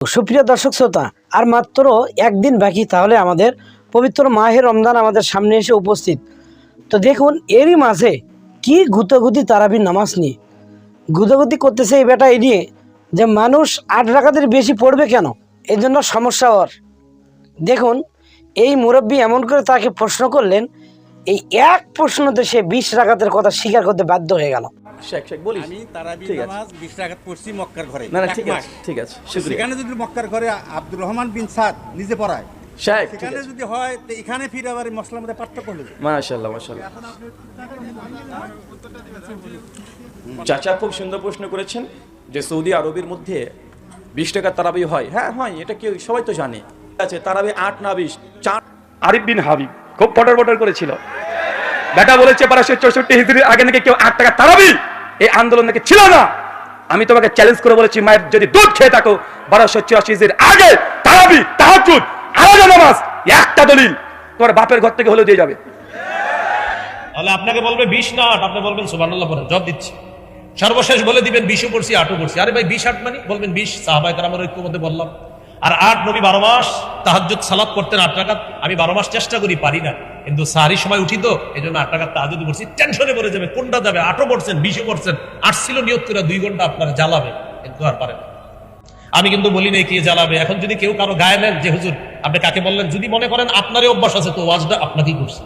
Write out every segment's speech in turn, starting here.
সুপ্রিয় দর্শক শ্রোতা, আর মাত্র একদিন বাকি, তাহলে আমাদের পবিত্র মাহের রমজান আমাদের সামনে এসে উপস্থিত। তো দেখুন, এরই মাঝে কি গুতগুতি তারাবির নামাজ নিয়ে। গুতগুতি করতেছে এই বেটা এই নিয়ে যে মানুষ আট রাকাতের বেশি পড়বে কেন? এই জন্য সমস্যা ওর। দেখুন, এই মুরব্বী এমন করে তাকে প্রশ্ন করলেন, এই এক প্রশ্নতে সে বিশ রাকাতের কথা স্বীকার করতে বাধ্য হয়ে গেল। শেখ শেখ বলিস। আমি তারাবি নামাজ বিশ টাকাত পড়ছি মক্কার ঘরে না না ঠিক আছে ঠিক আছে শুক্রিয়া। সেখানে যদি মক্কার ঘরে আব্দুর রহমান বিন সাদ নিজে পড়ায় শেখ সেখানে যদি হয় তো এখানে ফিরে আবার মশলার মধ্যে পার্থক্য হলো যে। মাশাল্লাহ মাশাল্লাহ চাচা খুব সুন্দর প্রশ্ন করেছেন যে সৌদি আরবের মধ্যে বিশ টাকা তারাবি হয়। হ্যাঁ হয় এটা কেউ সবাই তো জানে। ঠিক আছে তারাবি আট না বিশ চার। আরিফ বিন হাবিব খুব পটর পটর করেছিল। বেটা বলেছে বারোশো চৌষট্টি হিজড়ির আগে নাকি কেউ আট টাকা তারাবি? এই আন্দোলন নাকি ছিল না? আমি তোমাকে চ্যালেঞ্জ করে বলেছি, মায়ের যদি দুধ খেয়ে থাকো, বারোশো চুরাশি আগে তারাবি তাহাজুদ আলাদা নামাজ, একটা দলিল, তোমার বাপের ঘর থেকে হলেও দিয়ে যাবে। তাহলে আপনাকে বলবে না আট, আপনি বলবেন সুবানাল্লাহ পড়েন জব দিচ্ছি। সর্বশেষ বলে দিবেন বিশও পড়ছি আটও পড়ছি আরে ভাই, বিশ আট মানে? বলবেন বিশ সাহাবাই তার আমার ঐক্য মধ্যে বললাম। আর আট নবী বারো মাস তাহাজ্জুদ সালাত করতেন আট টাকা আমি বারো মাস চেষ্টা করি, পারি না। কিন্তু সারি সময় উঠি তো এই জন্য আট টাকা তাহাজুদ পড়ছি। টেনশনে পড়ে যাবে, কোনটা যাবে? আটও পড়ছেন, বিশও পড়ছেন। আট ছিল নিয়ত করে দুই ঘণ্টা আপনার জ্বালাবে, কিন্তু আর পারেন আমি কিন্তু বলি নাই কে জ্বালাবে। এখন যদি কেউ কারও গায়ে নেন যে, হুজুর, আপনি কাকে বললেন? যদি মনে করেন আপনারই অভ্যাস আছে, তো ওয়াজটা আপনাকেই করছে।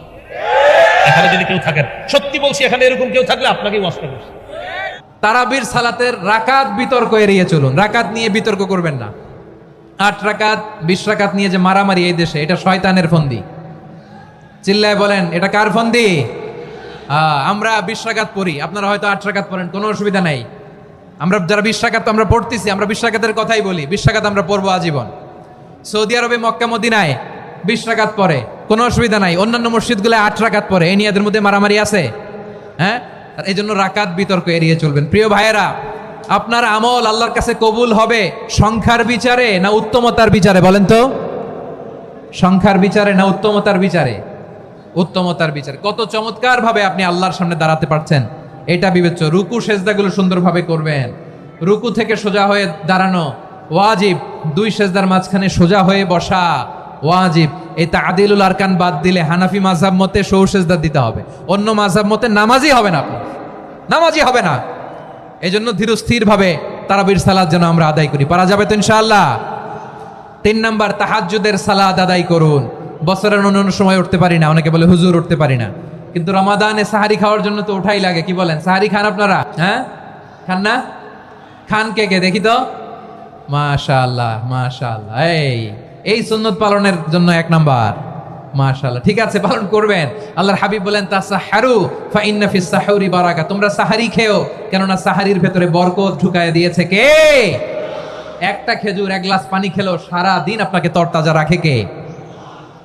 এখানে যদি কেউ থাকেন, সত্যি বলছি, এখানে এরকম কেউ থাকলে আপনাকেই ওয়াজটা করছে। তারাবির সালাতের রাকাত বিতর্ক এড়িয়ে চলুন। রাকাত নিয়ে বিতর্ক করবেন না। আট রাকাত, বিশ রাকাত নিয়ে যে মারামারি এই দেশে, এটা শয়তানের ফন্দি। চিল্লায় বলেন, এটা কার ফন্দি? আমরা বিশ রাকাত পড়ি। আপনারা হয়তো আট পড়েন, কোনো অসুবিধা নাই। আমরা যারা বিশ রাকাত আমরা পড়তেছি, আমরা বিশ রাকাতের কথাই বলি, বিশ রাকাত আমরা পড়ব আজীবন। সৌদি আরবে মক্কা মদিনায় বিশ রাকাত পরে কোনো অসুবিধা নাই। অন্যান্য মসজিদগুলো আট রাকাত পরে এই নিয়ে মধ্যে মারামারি আছে। হ্যাঁ? এই জন্য রাকাত বিতর্ক এড়িয়ে চলবেন। প্রিয় ভাইয়েরা, আপনার আমল আল্লাহর কাছে কবুল হবে সংখ্যার বিচারে না উত্তমতার বিচারে? বলেন তো। সংখ্যার বিচারে না উত্তমতার বিচারে? উত্তমতার বিচার। কত চমৎকার ভাবে আপনি আল্লাহর সামনে দাঁড়াতে পারছেন। এটা বিবেচ্য। রুকু, সেজদাগুলো সুন্দরভাবে করবেন। রুকু থেকে সোজা হয়ে দাঁড়ানো। ওয়াজিব। দুই সেজদার মাঝখানে সোজা হয়ে বসা। ওয়াজিব। এই তাদিলুল আরকান বাদ দিলে হানাফি মাঝহাব মতে সৌ সেজদা দিতে হবে। অন্য মাঝহাব মতে নামাজই হবে না আপনি নামাজই হবে না। এই জন্য ধীরস্থির ভাবে তারাবির সালাদ যেন আমরা আদায় করি। পারা যাবে তো ইনশাআল্লাহ। তিন নাম্বার, তাহাজ্জুদের সালাদ আদায় করুন। বছরের অন্য অন্য সময় উঠতে পারি না। অনেকে বলে হুজুর উঠতে পারি না। কিন্তু রমাদানে সাহারি খাওয়ার জন্য তো ওঠাই লাগে, কি বলেন? সাহারি খান আপনারা? হ্যাঁ? খান না? খান কে কে? দেখি তো। মাশাআল্লাহ মাশাআল্লাহ। এই এই সুন্নত পালনের জন্য এক নাম্বার। মাশাআল্লাহ, ঠিক আছে, পালন করবেন। আল্লাহর হাবিব বলেন, তাসাহারু ফা ইন্না ফিস সাহুরি বারাকা। তোমরা সাহারি খেও, কেননা সাহারির ভেতরে বরকত ঢুকায় দিয়েছে কে? একটা খেজুর, এক গ্লাস পানি খেলো সারা দিন আপনাকে তরতাজা রাখে কে?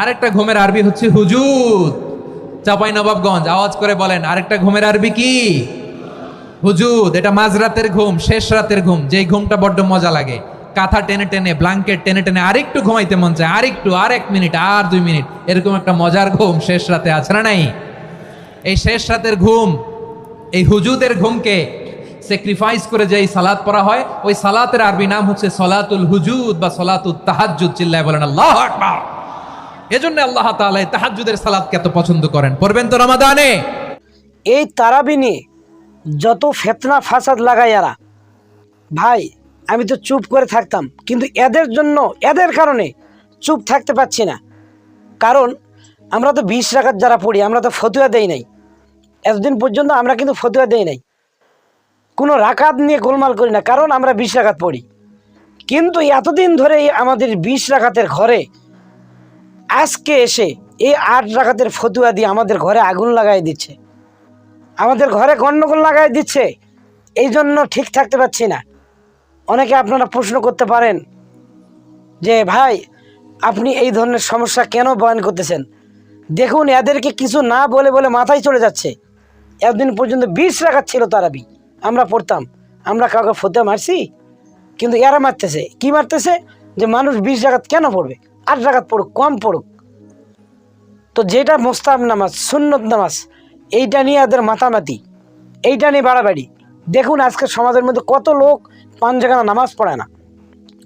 আরেকটা ঘুমের আরবি হচ্ছে হুজুদ চাপাই নবাবগঞ্জ, আওয়াজ করে বলেন, আরেকটা ঘুমের আরবি কি? হুজুদ এটা মাঝরাতের ঘুম, শেষ রাতের ঘুম, যেই ঘুমটা বড্ড মজা লাগে। কাঁথা টেনে টেনে ব্লাঙ্কেট টেনে টেনে আরেকটু ঘুমাইতে মন চায়, আরেকটু আর এক মিনিট, আর দুই মিনিট। এরকম একটা মজার ঘুম শেষ রাতে আছে না নাই? এই শেষ রাতের ঘুম, এই হুজুদের ঘুমকে স্যাক্রিফাইস করে যে সালাত পড়া হয়, ওই সালাতের আরবি নাম হচ্ছে সলাতুল হুজুদ বা সলাতুল তাহাজ্জুদ, চিল্লায় বলেন, আল্লাহ আকবার। এজন্য আল্লাহ তাআলা তাহাজ্জুদের সালাতকে এত পছন্দ করেন। পড়বেন তো রমাদানে? এই তারাবি নিয়ে যত ফেতনা, ফাসাদ লাগাই এরা। ভাই, আমি তো চুপ করে থাকতাম, কিন্তু এদের জন্য, এদের কারণে চুপ থাকতে পারছি না। কারণ আমরা তো বিশ রাখাত যারা পড়ি, আমরা তো ফতুয়া দেই নাই। এতদিন পর্যন্ত আমরা কিন্তু ফতুয়া দেই নাই। কোনো রাকাত নিয়ে গোলমাল করি না, কারণ আমরা বিশ রাখাত পড়ি। কিন্তু এতদিন ধরে আমাদের বিশ রাখাতের ঘরে আজকে এসে এই আট রাখাতের ফতুয়া দিয়ে আমাদের ঘরে আগুন লাগাই দিচ্ছে। আমাদের ঘরে গণ্ডগোল লাগাই দিচ্ছে। এই জন্য ঠিক থাকতে পারছি না। অনেকে আপনারা প্রশ্ন করতে পারেন যে, ভাই, আপনি এই ধরনের সমস্যা কেন বয়ান করতেছেন? দেখুন, এদেরকে কিছু না বলে বলে মাথায় চলে যাচ্ছে। এতদিন পর্যন্ত বিষ রাখাত ছিল তারাবি আমরা পড়তাম। আমরা কাউকে ফতে মারছি? কিন্তু এরা মারতেছে। কি মারতেছে? যে মানুষ বিশ রাখাত কেন পড়বে? আট রাখাত পড়ুক, কম পড়ুক। তো যেটা মোস্তাব নামাজ, সুন্নত নামাজ, এইটা নিয়ে এদের মাতামাতি, এইটা নিয়ে বাড়াবাড়ি। দেখুন আজকে সমাজের মধ্যে কত লোক পাঁচ জায়গানা নামাজ পড়ে না।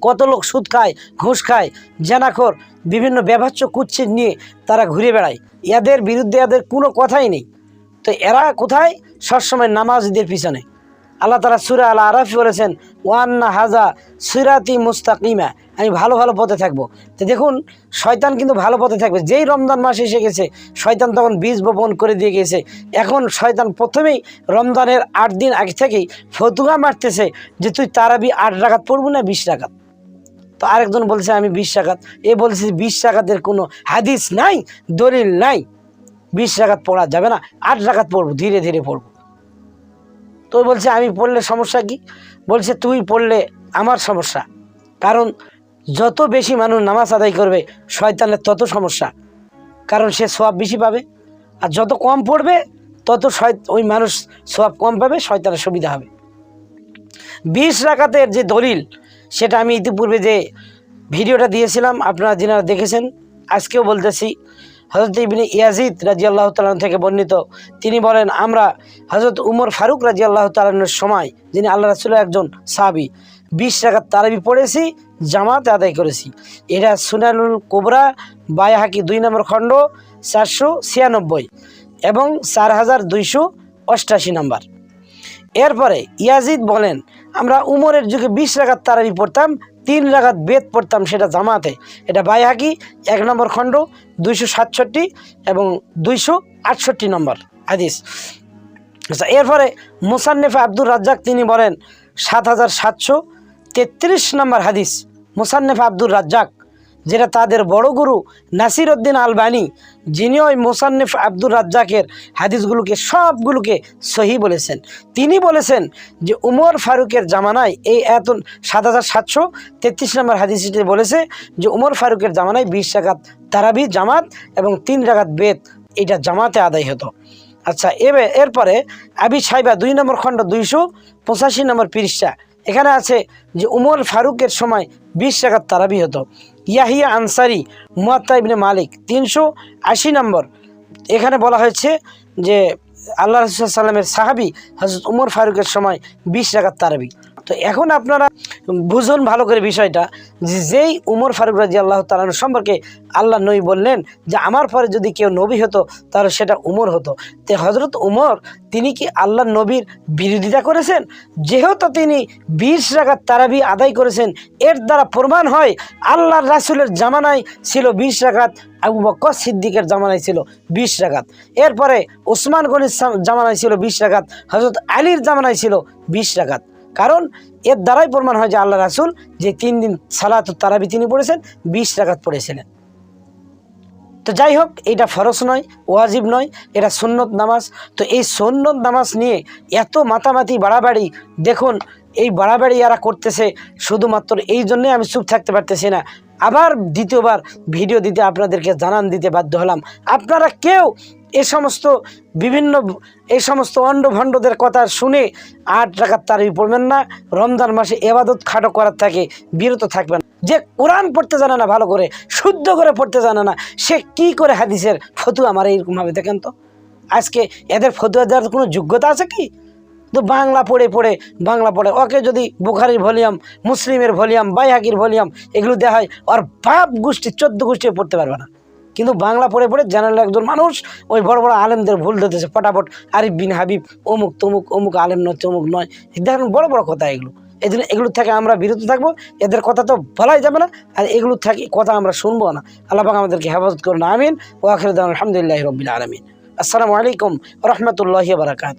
কত লোক সুদ খায়, ঘুষ খায়, জেনাখোর, বিভিন্ন ব্যবচ্ছ কুচ্ছিত নিয়ে তারা ঘুরে বেড়ায়। এদের বিরুদ্ধে এদের কোনো কথাই নেই। তো এরা কোথায়? সবসময় নামাজদের পিছনে। আল্লাহ তালা সুরা আল্লাহ আরাফি বলেছেন ওয়ান্না হাজা সুরাতি মুস্তাকিমা। আমি ভালো ভালো পথে থাকব। তো দেখুন, শয়তান কিন্তু ভালো পথে থাকবে। যেই রমজান মাস এসে গেছে, শয়তান তখন বীজ বপন করে দিয়ে গেছে। এখন শয়তান প্রথমেই রমজানের আট দিন আগে থেকেই ফতুয়া মারতেছে যে, তুই তারাবি আট রাখাত পড়ব না বিশ রাখাত তো আরেকজন বলছে, আমি বিশ রাখাত এ বলছে, বিশ রাখাতের কোনো হাদিস নাই, দলিল নাই। বিশ রাখাত পড়া যাবে না, আট রাখাত পড়ব, ধীরে ধীরে পড়ব। তো বলছে, আমি পড়লে সমস্যা কি? বলছে, তুই পড়লে আমার সমস্যা। কারণ যত বেশি মানুষ নামাজ আদায় করবে, শয়তানের তত সমস্যা। কারণ সে সোয়াব বেশি পাবে। আর যত কম পড়বে, তত ওই মানুষ সোয়াব কম পাবে, শয়তানের সুবিধা হবে। বিশ রাকাতের যে দলিল, সেটা আমি ইতিপূর্বে যে ভিডিওটা দিয়েছিলাম, আপনারা যিনারা দেখেছেন, আজকেও বলতেছি হজরত ইবিনে ইয়াজিদ রাজি আল্লাহ তালন থেকে বর্ণিত। তিনি বলেন, আমরা হজরত উমর ফারুক রাজি আল্লাহ তালনের সময়, যিনি আল্লাহ রাসুলের একজন সাবি বিশ টাকার তারাবি পড়েছি, জামাত আদায় করেছি। এটা সুনানুল কোবরা, বায়াহাকি দুই নম্বর খণ্ড, চারশো ছিয়ানব্বই এবং চার হাজার দুইশো অষ্টাশি নম্বর। এরপরে ইয়াজিদ বলেন, আমরা উমরের যুগে বিশ রাগাত তারাবি পড়তাম তিন রাগাত বেদ পড়তাম সেটা জামাতে। এটা বাইহাকি, এক নম্বর খণ্ড, দুইশো সাতষট্টি এবং দুইশো আটষট্টি নম্বর হাদিস। আচ্ছা এরপরে মুসান্নেফা আব্দুর রাজ্জাক তিনি বলেন, সাত হাজার সাতশো তেত্রিশ নম্বর হাদিস, মুসান্নেফা আব্দুর রাজ্জাক। যেটা তাদের বড় গুরু নাসির উদ্দিন আলবানি যিনি ওই মোসান্নেফ আব্দুর রাজ্জাকের হাদিসগুলোকে সবগুলোকে সহি বলেছেন। তিনি বলেছেন যে, উমর ফারুকের জামানায় এই এত সাত হাজার সাতশো তেত্রিশ নম্বর হাদিসটি বলেছে যে, উমর ফারুকের জামানায় বিশ রাকাত তারাবি, জামাত এবং তিন রাকাত বেদ, এটা জামাতে আদায় হতো। আচ্ছা এবার এরপরে আবি সাইবা দুই নম্বর খণ্ড দুইশো পঁচাশি নম্বর পৃষ্ঠা। এখানে আছে যে, উমর ফারুকের সময় বিশ টাকার তারাবি হতো। ইয়াহিয়া আনসারি, মুয়াত্তা ইবনে মালিক, তিনশো আশি নম্বর। এখানে বলা হয়েছে যে আল্লাহ রসুল সাল্লামের সাহাবি হজরত উমর ফারুকের সময় বিশ টাকার তারাবি। তো এখন আপনারা বুঝুন ভালো করে বিষয়টা যেই উমর ফারুক রাজি আল্লাহ তালান সম্পর্কে আল্লাহ নবী বললেন যে আমার পরে যদি কেউ নবী হতো, তাহলে সেটা উমর হতো। তে হজরত উমর, তিনি কি আল্লাহ নবীর বিরোধিতা করেছেন? যেহেতু তিনি বিশ রাকাত তারাবি আদায় করেছেন, এর দ্বারা প্রমাণ হয় আল্লাহ রাসুলের জামানায় ছিল বিশ রাকাত, আবু বক্কর সিদ্দিকের জামানায় ছিল বিশ রাকাত। এরপরে ওসমান গনির জামানায় ছিল বিশ রাকাত হজরত আলীর জামানায় ছিল বিশ রাকাত। কারণ এর দ্বারাই প্রমাণ হয় যে আল্লাহ রাসুল যে তিন দিন সালাত তারাবি তিনি পড়েছেন, বিশ রাকাত পড়েছিলেন। তো যাই হোক, এটা ফরস নয়, ওয়াজিব নয়, এটা সুন্নত নামাজ। তো এই সুন্নত নামাজ নিয়ে এত মাতামাতি, বাড়াবাড়ি, দেখুন, এই বাড়াবাড়ি যারা করতেছে, শুধুমাত্র এই জন্যে আমি চুপ থাকতে পারতেছি না। আবার দ্বিতীয়বার ভিডিও দিতে আপনাদেরকে জানান দিতে বাধ্য হলাম। আপনারা কেউ এ সমস্ত বিভিন্ন এই সমস্ত অন্ড ভণ্ডদের কথা শুনে আট টাকার তারিফ পড়বেন না, রমজান মাসে এবাদত খাটো করার থাকে বিরত থাকবেন। যে কোরআন পড়তে জানে না ভালো করে, শুদ্ধ করে পড়তে জানে না, সে কি করে হাদিসের ফতু আমার এইরকমভাবে দেখেন তো? আজকে এদের ফতুয়া দেওয়ার কোনো যোগ্যতা আছে কি? তো বাংলা পড়ে পড়ে, বাংলা পড়ে। ওকে যদি বুখারির ভলিউম, মুসলিমের ভলিউম, বাইহাকির ভলিউম এগুলো দেওয়া হয় আর বাপ গোষ্ঠী, চোদ্দ গোষ্ঠী পড়তে পারবে না। কিন্তু বাংলা পড়ে পড়ে জেনারেল একজন মানুষ, ওই বড় বড় আলেমদের ভুল ধরতেছে, ফটাফট আরিফ বিন হাবিব, অমুক তমুক, অমুক আলেম নয়, তমুক নয়। দেখেন বড় বড় কথা এগুলো। এই জন্য এগুলো থেকে আমরা বিরত থাকব। এদের কথা তো বলাই যাবে না, আর এগুলো থেকে কথা আমরা শুনব না। আল্লাহ আমাদেরকে হেফাজত করুন, আমিন। ওয়াখির আলহামদুলিল্লাহ রবিল আলমিন। আসসালামু আলাইকুম রহমতুল্লাহ বারাকাতু